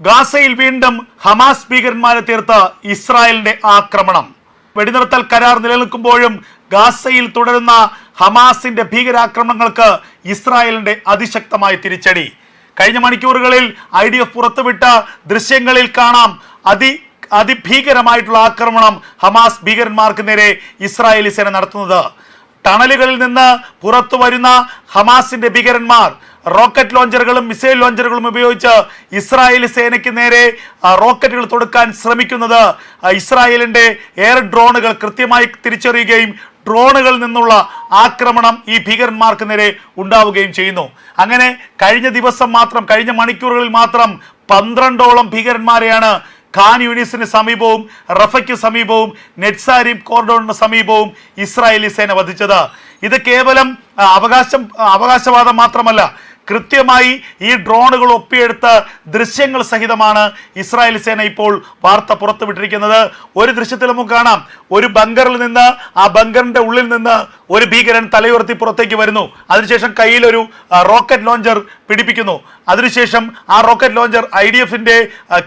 ഗാസയിൽ വീണ്ടും ഹമാസ് ഭീകരന്മാരെ തീർത്ത് ഇസ്രായേലിന്റെ ആക്രമണം. വെടിനിർത്തൽ കരാർ നിലനിൽക്കുമ്പോഴും ഗാസയിൽ തുടരുന്ന ഹമാസിന്റെ ഭീകരാക്രമണങ്ങൾക്ക് ഇസ്രായേലിന്റെ അതിശക്തമായ തിരിച്ചടി. കഴിഞ്ഞ മണിക്കൂറുകളിൽ ഐ ഡി എഫ് പുറത്തുവിട്ട ദൃശ്യങ്ങളിൽ കാണാം അതി അതിഭീകരമായിട്ടുള്ള ആക്രമണം ഹമാസ് ഭീകരന്മാർക്ക് നേരെ ഇസ്രായേലി സേന നടത്തുന്നത്. ടണലുകളിൽ നിന്ന് പുറത്തു വരുന്ന ഹമാസിന്റെ ഭീകരന്മാർ റോക്കറ്റ് ലോഞ്ചറുകളും മിസൈൽ ലോഞ്ചറുകളും ഉപയോഗിച്ച് ഇസ്രായേൽ സേനയ്ക്ക് നേരെ റോക്കറ്റുകൾ തൊടുക്കാൻ ശ്രമിക്കുന്നത്. ഇസ്രായേലിന്റെ എയർ ഡ്രോണുകൾ കൃത്യമായി തിരിച്ചറിയുകയും ഡ്രോണുകളിൽ നിന്നുള്ള ആക്രമണം ഈ ഭീകരന്മാർക്ക് നേരെ ഉണ്ടാവുകയും ചെയ്യുന്നു. അങ്ങനെ കഴിഞ്ഞ ദിവസം മാത്രം കഴിഞ്ഞ മണിക്കൂറുകളിൽ മാത്രം പന്ത്രണ്ടോളം ഭീകരന്മാരെയാണ് ഖാൻ യൂണിസിന് സമീപവും റഫയ്ക്ക് സമീപവും നെറ്റ്സാരിം കോർഡോണിന് സമീപവും ഇസ്രായേലി സേന വധിച്ചത്. ഇത് കേവലം അവകാശം അവകാശവാദം മാത്രമല്ല കൃത്യമായി ഈ ഡ്രോണുകൾ ഒപ്പിയെടുത്ത ദൃശ്യങ്ങൾ സഹിതമാണ് ഇസ്രായേൽ സേന ഇപ്പോൾ വാർത്ത പുറത്തുവിട്ടിരിക്കുന്നത്. ഒരു ദൃശ്യത്തിൽ നമുക്ക് കാണാം. ഒരു ബങ്കറിൽ നിന്ന് ആ ബങ്കറിന്റെ ഉള്ളിൽ നിന്ന് ഒരു ഭീകരൻ തലയുയർത്തി പുറത്തേക്ക് വരുന്നു. അതിനുശേഷം കയ്യിലൊരു റോക്കറ്റ് ലോഞ്ചർ പിടിപ്പിക്കുന്നു. അതിനുശേഷം ആ റോക്കറ്റ് ലോഞ്ചർ ഐ ഡി എഫിന്റെ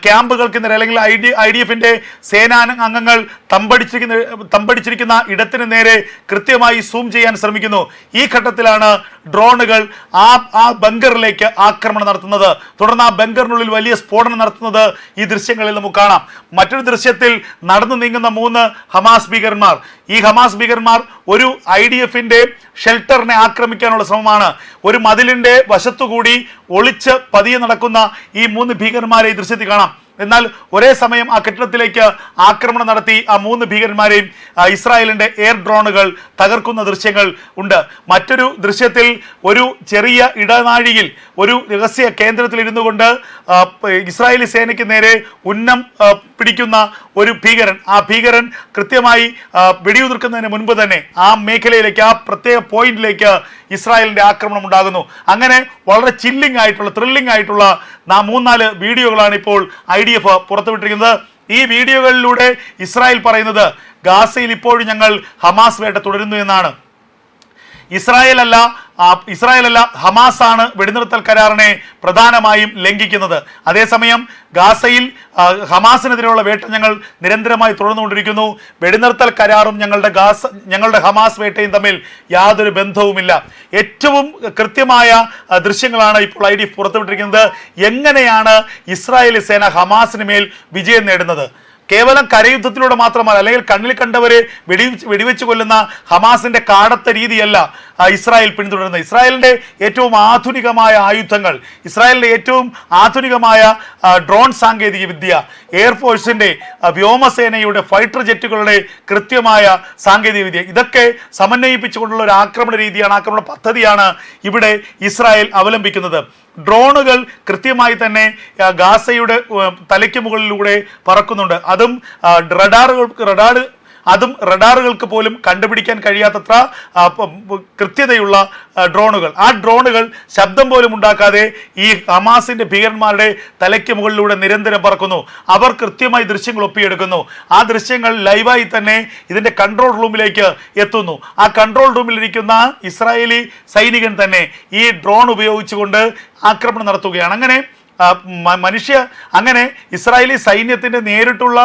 ക്യാമ്പുകൾക്ക് നേരെ അല്ലെങ്കിൽ ഐ ഡി ഐ ഡി എഫിന്റെ സേനാ അംഗങ്ങൾ തമ്പടിച്ചിരിക്കുന്ന തമ്പടിച്ചിരിക്കുന്ന ഇടത്തിന് നേരെ കൃത്യമായി സൂം ചെയ്യാൻ ശ്രമിക്കുന്നു. ഈ ഘട്ടത്തിലാണ് ഡ്രോണുകൾ ആ ആ ബങ്കറിലേക്ക് ആക്രമണം നടത്തുന്നത്. തുടർന്ന് ആ ബങ്കറിനുള്ളിൽ വലിയ സ്ഫോടനം നടത്തുന്നത് ഈ ദൃശ്യങ്ങളിൽ നമുക്ക് കാണാം. മറ്റൊരു ദൃശ്യത്തിൽ നടന്നു നീങ്ങുന്ന മൂന്ന് ഹമാസ് ഭീകരന്മാർ. ഈ ഹമാസ് ഭീകരന്മാർ ഒരു ഐ ഡി എഫിന്റെ ഷെൽട്ടറിനെ ആക്രമിക്കാനുള്ള ശ്രമമാണ്. ഒരു മതിലിന്റെ വശത്തുകൂടി ഒളിച്ച് പതിയെ നടക്കുന്ന ഈ മൂന്ന് ഭീകരന്മാരെ ദൃശ്യത്തിൽ കാണാം. എന്നാൽ ഒരേ സമയം ആ കെട്ടിടത്തിലേക്ക് ആക്രമണം നടത്തി ആ മൂന്ന് ഭീകരന്മാരെയും ഇസ്രായേലിന്റെ എയർ ഡ്രോണുകൾ തകർക്കുന്ന ദൃശ്യങ്ങൾ ഉണ്ട്. മറ്റൊരു ദൃശ്യത്തിൽ ഒരു ചെറിയ ഇടനാഴിയിൽ ഒരു രഹസ്യ കേന്ദ്രത്തിൽ ഇരുന്നു കൊണ്ട് ഇസ്രായേലി സേനയ്ക്ക് നേരെ ഉന്നം പിടിക്കുന്ന ഒരു ഭീകരൻ. ആ ഭീകരൻ കൃത്യമായി വെടിയുതിർക്കുന്നതിന് മുൻപ് തന്നെ ആ മേഖലയിലേക്ക് ആ പ്രത്യേക പോയിന്റിലേക്ക് ഇസ്രായേലിന്റെ ആക്രമണം ഉണ്ടാകുന്നു. അങ്ങനെ വളരെ ചില്ലിംഗ് ആയിട്ടുള്ള ത്രില്ലിംഗ് ആയിട്ടുള്ള മൂന്നാൽ വീഡിയോകളാണ് ഇപ്പോൾ ഐ ഡി എഫ് പുറത്തുവിട്ടിരിക്കുന്നത്. ഈ വീഡിയോകളിലൂടെ ഇസ്രായേൽ പറയുന്നത് ഗാസയിൽ ഇപ്പോഴും ഞങ്ങൾ ഹമാസ് വേട്ട തുടരുന്നു എന്നാണ്. ഇസ്രായേൽ അല്ല ഇസ്രായേൽ അല്ല ഹമാസ് ആണ് വെടിനിർത്തൽ കരാറിനെ പ്രധാനമായും ലംഘിക്കുന്നത്. അതേസമയം ഗാസയിൽ ഹമാസിനെതിരെയുള്ള വേട്ട ഞങ്ങൾ നിരന്തരമായി തുടർന്നുകൊണ്ടിരിക്കുന്നു. വെടിനിർത്തൽ കരാറും ഞങ്ങളുടെ ഗാസ ഞങ്ങളുടെ ഹമാസ് വേട്ടയും തമ്മിൽ യാതൊരു ബന്ധവുമില്ല. ഏറ്റവും കൃത്യമായ ദൃശ്യങ്ങളാണ് ഇപ്പോൾ ഐ ഡി പുറത്തുവിട്ടിരിക്കുന്നത്. എങ്ങനെയാണ് ഇസ്രായേലി സേന ഹമാസിന് മേൽ വിജയം നേടുന്നത്? കേവലം കരയുദ്ധത്തിലൂടെ മാത്രമല്ല അല്ലെങ്കിൽ കണ്ണിൽ കണ്ടവരെ വെടി വെടിവെച്ച് കൊല്ലുന്ന ഹമാസിന്റെ കാടത്ത രീതിയല്ല ഇസ്രായേൽ പിന്തുടരുന്നത്. ഇസ്രായേലിന്റെ ഏറ്റവും ആധുനികമായ ആയുധങ്ങൾ ഇസ്രായേലിന്റെ ഏറ്റവും ആധുനികമായ ഡ്രോൺ സാങ്കേതിക വിദ്യ എയർഫോഴ്സിന്റെ വ്യോമസേനയുടെ ഫൈറ്റർ ജെറ്റുകളുടെ കൃത്യമായ സാങ്കേതിക വിദ്യ. ഇതൊക്കെ സമന്വയിപ്പിച്ചുകൊണ്ടുള്ള ഒരു ആക്രമണ രീതിയാണ് ആക്രമണ പദ്ധതിയാണ് ഇവിടെ ഇസ്രായേൽ അവലംബിക്കുന്നത്. ഡ്രോണുകൾ കൃത്യമായി തന്നെ ഗാസയുടെ തലയ്ക്ക് മുകളിലൂടെ പറക്കുന്നുണ്ട്. അതും റഡാറുകൾ റഡാർ അതും റഡാറുകൾക്ക് പോലും കണ്ടുപിടിക്കാൻ കഴിയാത്തത്ര കൃത്യതയുള്ള ഡ്രോണുകൾ. ആ ഡ്രോണുകൾ ശബ്ദം പോലും ഉണ്ടാക്കാതെ ഈ ഹമാസിന്റെ ഭീകരന്മാരുടെ തലയ്ക്ക് മുകളിലൂടെ നിരന്തരം പറക്കുന്നു. അവർ കൃത്യമായി ദൃശ്യങ്ങൾ ഒപ്പിയെടുക്കുന്നു. ആ ദൃശ്യങ്ങൾ ലൈവായി തന്നെ ഇതിന്റെ കൺട്രോൾ റൂമിലേക്ക് എത്തുന്നു. ആ കൺട്രോൾ റൂമിലിരിക്കുന്ന ഇസ്രായേലി സൈനികൻ തന്നെ ഈ ഡ്രോൺ ഉപയോഗിച്ചുകൊണ്ട് ആക്രമണം നടത്തുകയാണ്. അങ്ങനെ മനുഷ്യ അങ്ങനെ ഇസ്രായേലി സൈന്യത്തിന്റെ നേരിട്ടുള്ള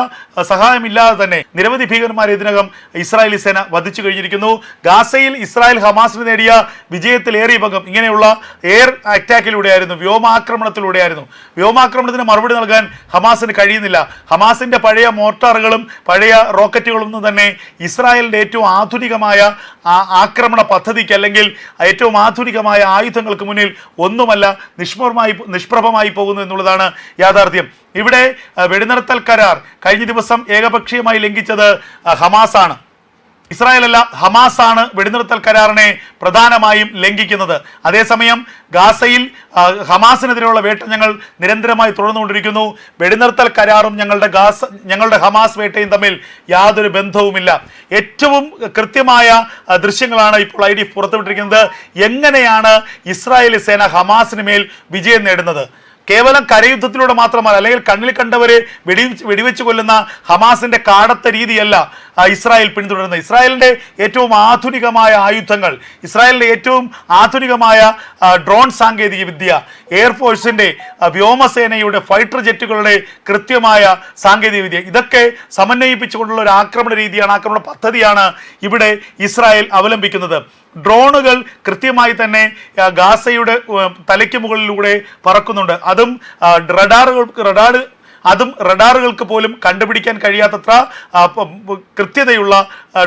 സഹായമില്ലാതെ തന്നെ നിരവധി ഭീകരന്മാരെ ഇതിനകം ഇസ്രായേലി സേന വധിച്ചു കഴിഞ്ഞിരിക്കുന്നു. ഗാസയിൽ ഇസ്രായേൽ ഹമാസിന് നേടിയ വിജയത്തിലേറിയ പങ്കം ഇങ്ങനെയുള്ള എയർ അറ്റാക്കിലൂടെയായിരുന്നു വ്യോമാക്രമണത്തിലൂടെയായിരുന്നു. വ്യോമാക്രമണത്തിന് മറുപടി നൽകാൻ ഹമാസിന് കഴിയുന്നില്ല. ഹമാസിന്റെ പഴയ മോർട്ടാറുകളും പഴയ റോക്കറ്റുകളൊന്നും തന്നെ ഇസ്രായേലിന്റെ ഏറ്റവും ആധുനികമായ ആക്രമണ പദ്ധതിക്ക് അല്ലെങ്കിൽ ഏറ്റവും ആധുനികമായ ആയുധങ്ങൾക്ക് മുന്നിൽ ഒന്നുമല്ല നിഷ്പ്രമായി നിഷ്പ്രഭമായി പോകുന്നു എന്നുള്ളതാണ് യാഥാർത്ഥ്യം. ഇവിടെ വെടിനിർത്തൽ കരാർ കഴിഞ്ഞ ദിവസം ഏകപക്ഷീയമായി ലംഘിച്ചത് ഹമാസ് ഹമാസാണ്. ഇസ്രായേൽ അല്ല ഹമാസ് ആണ് വെടിനിർത്തൽ കരാറിനെ പ്രധാനമായും ലംഘിക്കുന്നത്. അതേസമയം ഗാസയിൽ ഹമാസിനെതിരെയുള്ള വേട്ട ഞങ്ങൾ നിരന്തരമായി തുടർന്നുകൊണ്ടിരിക്കുന്നു. വെടിനിർത്തൽ കരാറും ഞങ്ങളുടെ ഗാസ ഞങ്ങളുടെ ഹമാസ് വേട്ടയും തമ്മിൽ യാതൊരു ബന്ധവുമില്ല. ഏറ്റവും കൃത്യമായ ദൃശ്യങ്ങളാണ് ഇപ്പോൾ ഐ ഡി പുറത്തുവിട്ടിരിക്കുന്നത്. എങ്ങനെയാണ് ഇസ്രായേലി സേന ഹമാസിന് മേൽ വിജയം നേടുന്നത്? കേവലം കരയുദ്ധത്തിലൂടെ മാത്രമല്ല അല്ലെങ്കിൽ കണ്ണിൽ കണ്ടവരെ വെടി വെടിവെച്ച് കൊല്ലുന്ന ഹമാസിന്റെ കാടത്ത രീതിയല്ല ഇസ്രായേൽ പിന്തുടരുന്നത്. ഇസ്രായേലിന്റെ ഏറ്റവും ആധുനികമായ ആയുധങ്ങൾ ഇസ്രായേലിന്റെ ഏറ്റവും ആധുനികമായ ഡ്രോൺ സാങ്കേതിക വിദ്യ എയർഫോഴ്സിന്റെ വ്യോമസേനയുടെ ഫൈറ്റർ ജെറ്റുകളുടെ കൃത്യമായ സാങ്കേതിക വിദ്യ. ഇതൊക്കെ സമന്വയിപ്പിച്ചുകൊണ്ടുള്ള ഒരു ആക്രമണ രീതിയാണ് ആക്രമണ പദ്ധതിയാണ് ഇവിടെ ഇസ്രായേൽ അവലംബിക്കുന്നത്. ഡ്രോണുകൾ കൃത്യമായി തന്നെ ഗാസയുടെ തലയ്ക്ക് മുകളിലൂടെ പറക്കുന്നുണ്ട്. അതും റഡാറുകൾ റഡാർ അതും റഡാറുകൾക്ക് പോലും കണ്ടുപിടിക്കാൻ കഴിയാത്തത്ര കൃത്യതയുള്ള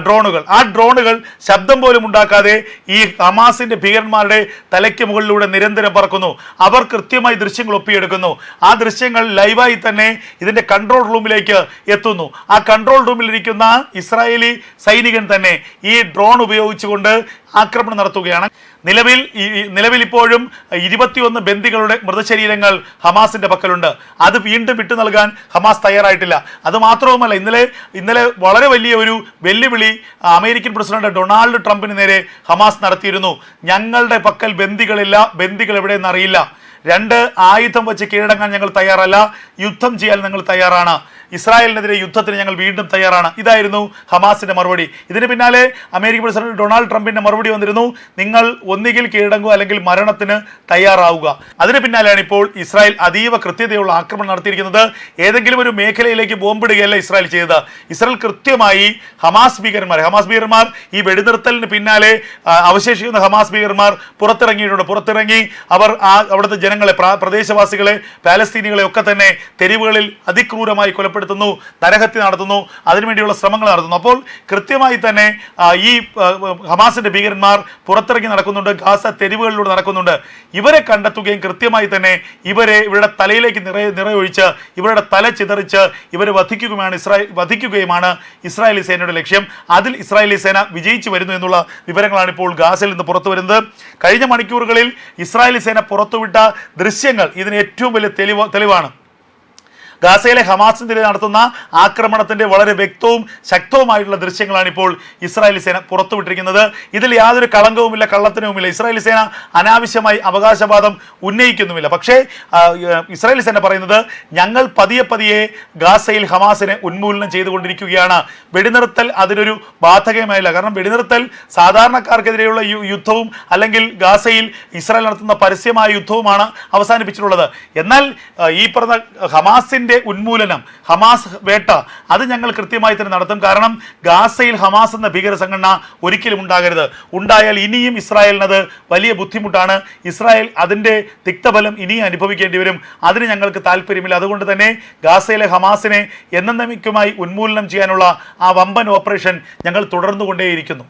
ഡ്രോണുകൾ. ആ ഡ്രോണുകൾ ശബ്ദം പോലും ഉണ്ടാക്കാതെ ഈ ഹമാസിന്റെ ഭീകരന്മാരുടെ തലയ്ക്ക് മുകളിലൂടെ നിരന്തരം പറക്കുന്നു. അവർ കൃത്യമായി ദൃശ്യങ്ങൾ ഒപ്പിയെടുക്കുന്നു. ആ ദൃശ്യങ്ങൾ ലൈവായി തന്നെ ഇതിന്റെ കൺട്രോൾ റൂമിലേക്ക് എത്തുന്നു. ആ കൺട്രോൾ റൂമിലിരിക്കുന്ന ഇസ്രായേലി സൈനികൻ തന്നെ ഈ ഡ്രോൺ ഉപയോഗിച്ചുകൊണ്ട് ആക്രമണം നടത്തുകയാണ്. നിലവിൽ നിലവിൽ ഇപ്പോഴും ഇരുപത്തിയൊന്ന് ബന്ദികളുടെ മൃതശരീരങ്ങൾ ഹമാസിന്റെ പക്കലുണ്ട്. അത് വീണ്ടും വിട്ടു നൽകാൻ ഹമാസ് തയ്യാറായിട്ടില്ല. അത് മാത്രവുമല്ല ഇന്നലെ ഇന്നലെ വളരെ വലിയ ഒരു വെല്ലുവിളി അമേരിക്കൻ പ്രസിഡന്റ് ഡൊണാൾഡ് ട്രംപിന് നേരെ ഹമാസ് നടത്തിയിരുന്നു. ഞങ്ങളുടെ പക്കൽ ബന്ദികളില്ല ബന്ദികൾ എവിടെയെന്ന് അറിയില്ല. രണ്ട് ആയുധം വെച്ച് കീഴടങ്ങാൻ ഞങ്ങൾ തയ്യാറല്ല. യുദ്ധം ചെയ്യാൻ ഞങ്ങൾ തയ്യാറാണ്. ഇസ്രായേലിനെതിരെ യുദ്ധത്തിന് ഞങ്ങൾ വീണ്ടും തയ്യാറാണ്. ഇതായിരുന്നു ഹമാസിന്റെ മറുപടി. ഇതിന് പിന്നാലെ അമേരിക്കൻ പ്രസിഡന്റ് ഡൊണാൾഡ് ട്രംപിന്റെ മറുപടി വന്നിരുന്നു. നിങ്ങൾ ഒന്നുകിൽ കീഴടങ്ങുക അല്ലെങ്കിൽ മരണത്തിന് തയ്യാറാവുക. അതിന് പിന്നാലെയാണ് ഇപ്പോൾ ഇസ്രായേൽ അതീവ കൃത്യതയുള്ള ആക്രമണം നടത്തിയിരിക്കുന്നത്. ഏതെങ്കിലും ഒരു മേഖലയിലേക്ക് ബോംബിടുകയല്ല ഇസ്രായേൽ ചെയ്തത്. ഇസ്രായേൽ കൃത്യമായി ഹമാസ് ഭീകരന്മാർ ഹമാസ് ഭീകരന്മാർ ഈ വെടിനിർത്തലിന് പിന്നാലെ അവശേഷിക്കുന്ന ഹമാസ് ഭീകരന്മാർ പുറത്തിറങ്ങിയിട്ടുണ്ട്. പുറത്തിറങ്ങി അവർ ആ അവിടുത്തെ ജനങ്ങളെ പ്രദേശവാസികളെ പാലസ്തീനികളെ ഒക്കെ തന്നെ തെരുവുകളിൽ അതിക്രൂരമായി കൊലപ്പെടുത്തുന്നു നരഹത്യ നടത്തുന്നു അതിനുവേണ്ടിയുള്ള ശ്രമങ്ങൾ നടത്തുന്നു. അപ്പോൾ കൃത്യമായി തന്നെ ഈ ഹമാസിന്റെ ഭീകരന്മാർ പുറത്തിറങ്ങി നടക്കുന്നുണ്ട് ഗാസ തെരുവുകളിലൂടെ നടക്കുന്നുണ്ട്. ഇവരെ കണ്ടെത്തുകയും കൃത്യമായി തന്നെ ഇവരെ ഇവരുടെ തലയിലേക്ക് നിറയെ നിറയൊഴിച്ച് ഇവരുടെ തല ചിതറിച്ച് ഇവരെ വധിക്കുകയുമാണ് ഇസ്രായേൽ വധിക്കുകയുമാണ് ഇസ്രായേലി സേനയുടെ ലക്ഷ്യം. അതിൽ ഇസ്രായേലി സേന വിജയിച്ചു വരുന്നു എന്നുള്ള വിവരങ്ങളാണ് ഇപ്പോൾ ഗാസയിൽ നിന്ന് പുറത്തു വരുന്നത്. കഴിഞ്ഞ മണിക്കൂറുകളിൽ ഇസ്രായേലി സേന പുറത്തുവിട്ട ദൃശ്യങ്ങൾ ഇതിന് ഏറ്റവും വലിയ തെളിവ് തെളിവാണ്. ഗാസയിലെ ഹമാസിനെതിരെ നടത്തുന്ന ആക്രമണത്തിന്റെ വളരെ വ്യക്തവും ശക്തവുമായിട്ടുള്ള ദൃശ്യങ്ങളാണ് ഇപ്പോൾ ഇസ്രായേലി സേന പുറത്തുവിട്ടിരിക്കുന്നത്. ഇതിൽ യാതൊരു കളങ്കവുമില്ല കള്ളത്തിനുമില്ല. ഇസ്രായേലി സേന അനാവശ്യമായി അവകാശവാദം ഉന്നയിക്കുന്നുമില്ല. പക്ഷേ ഇസ്രായേലി സേന പറയുന്നത് ഞങ്ങൾ പതിയെ പതിയെ ഗാസയിൽ ഹമാസിനെ ഉന്മൂലനം ചെയ്തുകൊണ്ടിരിക്കുകയാണ്. വെടിനിർത്തൽ അതിനൊരു ബാധകമായില്ല. കാരണം വെടിനിർത്തൽ സാധാരണക്കാർക്കെതിരെയുള്ള യുദ്ധവും അല്ലെങ്കിൽ ഗാസയിൽ ഇസ്രായേൽ നടത്തുന്ന പരസ്യമായ യുദ്ധവുമാണ് അവസാനിപ്പിച്ചിട്ടുള്ളത്. എന്നാൽ ഈ പറഞ്ഞ ഹമാസിന്റെ ഉന്മൂലനം ഹമാസ് വേട്ട അത് ഞങ്ങൾ കൃത്യമായി തന്നെ നടത്തും. കാരണം ഗാസയിൽ ഹമാസ് എന്ന ഭീകര സംഘടന ഒരിക്കലും ഉണ്ടാകരുത്. ഉണ്ടായാൽ ഇനിയും ഇസ്രായേലിനത് വലിയ ബുദ്ധിമുട്ടാണ്. ഇസ്രായേൽ അതിന്റെ തിക്തഫലം ഇനിയും അനുഭവിക്കേണ്ടി വരും. അതിന് ഞങ്ങൾക്ക് താല്പര്യമില്ല. അതുകൊണ്ട് തന്നെ ഗാസയിലെ ഹമാസിനെ എന്നെന്നുമായി ഉന്മൂലനം ചെയ്യാനുള്ള ആ വമ്പൻ ഓപ്പറേഷൻ ഞങ്ങൾ തുടർന്നുകൊണ്ടേയിരിക്കുന്നു.